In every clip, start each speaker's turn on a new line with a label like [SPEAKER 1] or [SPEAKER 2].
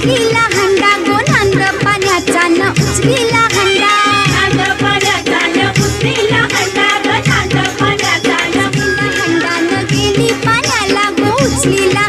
[SPEAKER 1] उचलीला हंडा गो नांद पाण्याचा न उचलीला हंडा हंडा न गेली पाण्याला गो उचलीला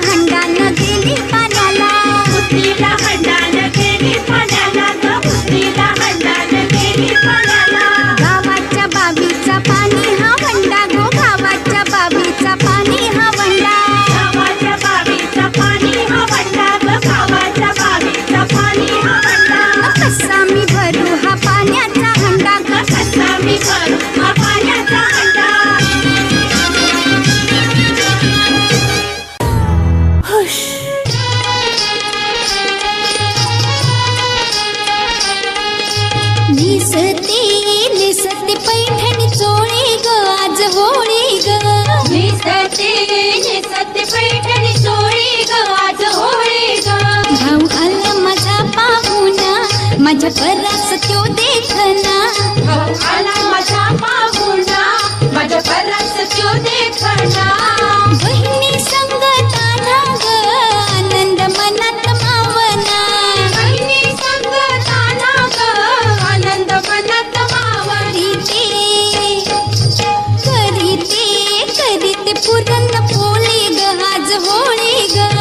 [SPEAKER 1] निसते निसते पैठणी चोळी ग आज होळी ग. भाऊ आला माझा पाहुणा माझ्या परास त्यो देखना
[SPEAKER 2] माझ्या
[SPEAKER 1] पुरण पोळी ग आज होळी ग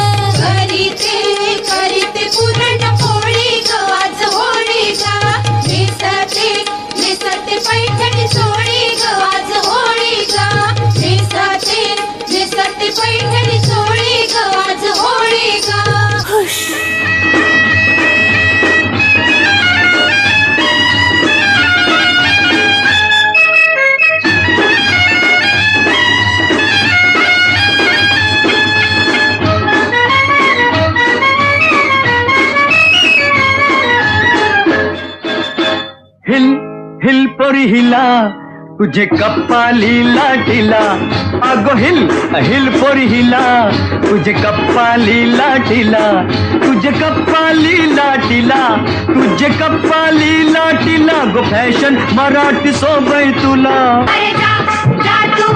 [SPEAKER 3] हिल हिल पोरी हिला तुझे कप्पाली लाटीला अगो हिल हिल पोरी हिला तुझे कप्पाली लाटीला तुझे कप्पाली लाटीला तुझे कप्पाली लाटीला गो फॅशन मराठी सोबई तुला.
[SPEAKER 2] अरे जा जा तू